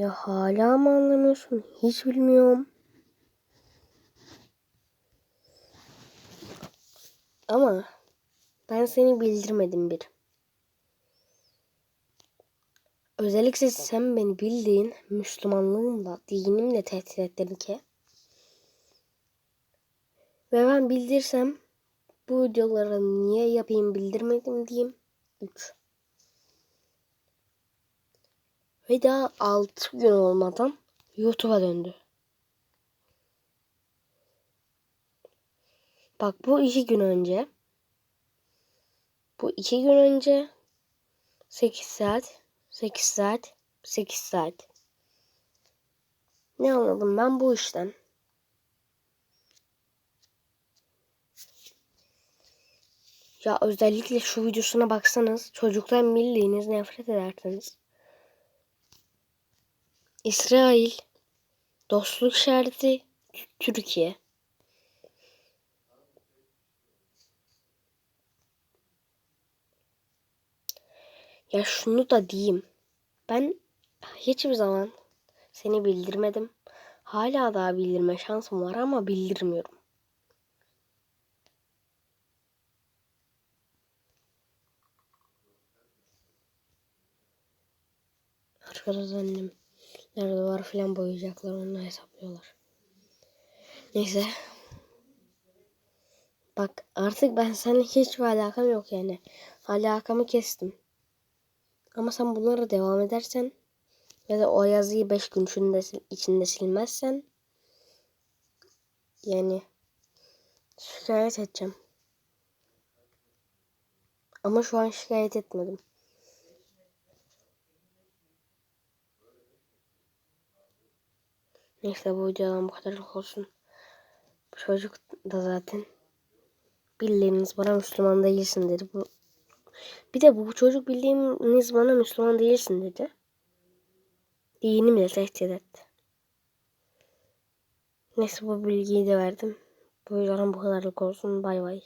Ya hala mı anlamıyorsun? Hiç bilmiyorum. Ama ben seni bildirmedim bir. Özellikle sen beni bildiğin Müslümanlığımla, dinimle tehdit ettin ki. Ve ben bildirsem bu videoları niye yapayım bildirmedim diyeyim. 3. Ve daha 6 gün olmadan YouTube'a döndü. Bak bu iki gün önce. Bu iki gün önce 8 saat, 8 saat, 8 saat. Ne anladım ben bu işten? Ya özellikle şu videosuna baksanız çocuktan bildiğiniz nefret edersiniz. İsrail dostluk şerdi Türkiye. Ya şunu da diyeyim. Ben hiçbir zaman seni bildirmedim. Hala daha bildirme şansım var ama bildirmiyorum. Arkadaş annem. Nerede var filan boyayacaklar onu hesaplıyorlar. Neyse. Bak artık ben seninle hiçbir alakam yok yani. Alakamı kestim. Ama sen bunlara devam edersen ya da o yazıyı 5 gün içinde, içinde silmezsen yani şikayet edeceğim. Ama şu an şikayet etmedim. Neyse bu videodan bu kadar olsun. Bu çocuk da zaten bildiğiniz bana Müslüman değilsin dedi. Bu bir de bu çocuk bildiğiniz bana Müslüman değilsin dedi. Dinimle tehdit etti. Neyse bu bilgiyi de verdim. Bu videodan bu kadarlık olsun. Bay bay.